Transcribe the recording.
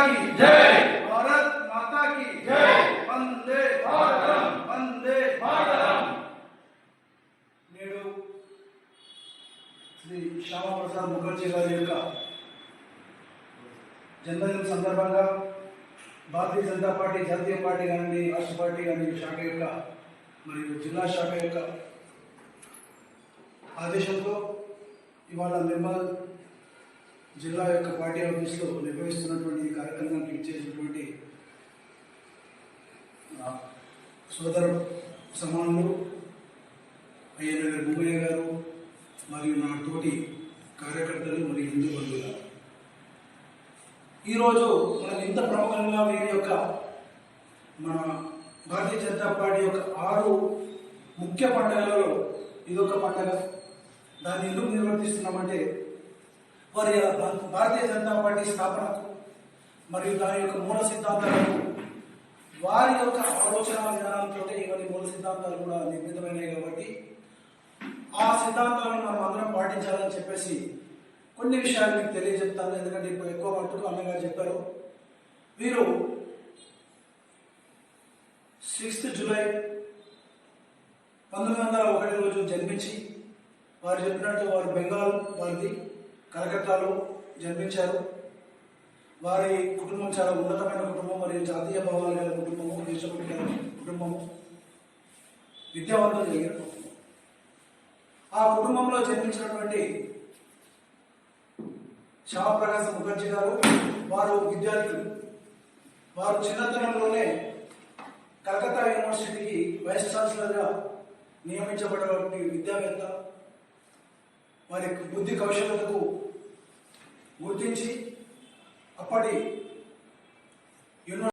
की జై भारत माता की జై వందే మాతరం వందే మాతరం నేడు శ్రీ శ్యామాప్రసాద్ ముఖర్జీ గారి యొక్క జన్మదినం సందర్భంగా భారతీయ జనతా పార్టీ జాతీయ పార్టీ కానీ రాష్ట్ర పార్టీ కానీ శాఖ యొక్క మరియు జిల్లా శాఖ యొక్క ఆదేశంతో ఇవాళ నిర్మల్ జిల్లా యొక్క పార్టీ ఆఫీస్లో నిర్వహిస్తున్నటువంటి ఈ కార్యక్రమానికి ఇచ్చేసినటువంటి సోదర సమానులు అయ్యనగర్ భూమయ్య గారు మరియు నా తోటి కార్యకర్తలు మరియు హిందూ బంధువులు. ఈరోజు మనం ఇంత ప్రముఖంగా వీరి యొక్క మన భారతీయ జనతా పార్టీ యొక్క ఆరు ముఖ్య పండుగలలో ఇదొక పండుగ. దాన్ని ఎందుకు నిర్వర్తిస్తున్నామంటే వారి భారతీయ జనతా పార్టీ స్థాపనకు మరియు దాని యొక్క మూల సిద్ధాంతాలకు వారి యొక్క ఆలోచన విధానంతో ఇవన్నీ మూల సిద్ధాంతాలు కూడా నిర్మితమైనవి కాబట్టి ఆ సిద్ధాంతాలను మనం అందరం పాటించాలని చెప్పేసి కొన్ని విషయాలు మీకు తెలియజెప్తాను. ఎందుకంటే ఇప్పుడు ఎక్కువ మట్టుకు అన్నగారు చెప్పారు. వీరు సిక్స్త్ జూలై పంతొమ్మిది వందల ఒకటి రోజు జన్మించి వారు చెప్పినట్టు వారు బెంగాల్ వారిది. కలకత్తాలో జన్మించారు. వారి కుటుంబం చాలా ఉన్నతమైన కుటుంబం మరియు జాతీయ భావాలు గల కుటుంబము దేశభక్తి గల కుటుంబము. విద్యావంతులు జరిగిన ఆ కుటుంబంలో జన్మించినటువంటి శ్యామప్రకాశ్ ముఖర్జీ గారు వారు విద్యార్థులు. వారు చిన్నతనంలోనే కలకత్తా యూనివర్సిటీకి వైస్ ఛాన్సలర్గా నియమించబడినటువంటి విద్యావేత్త. వారి బుద్ధి కౌశల్యతకు గుర్తించి అప్పటి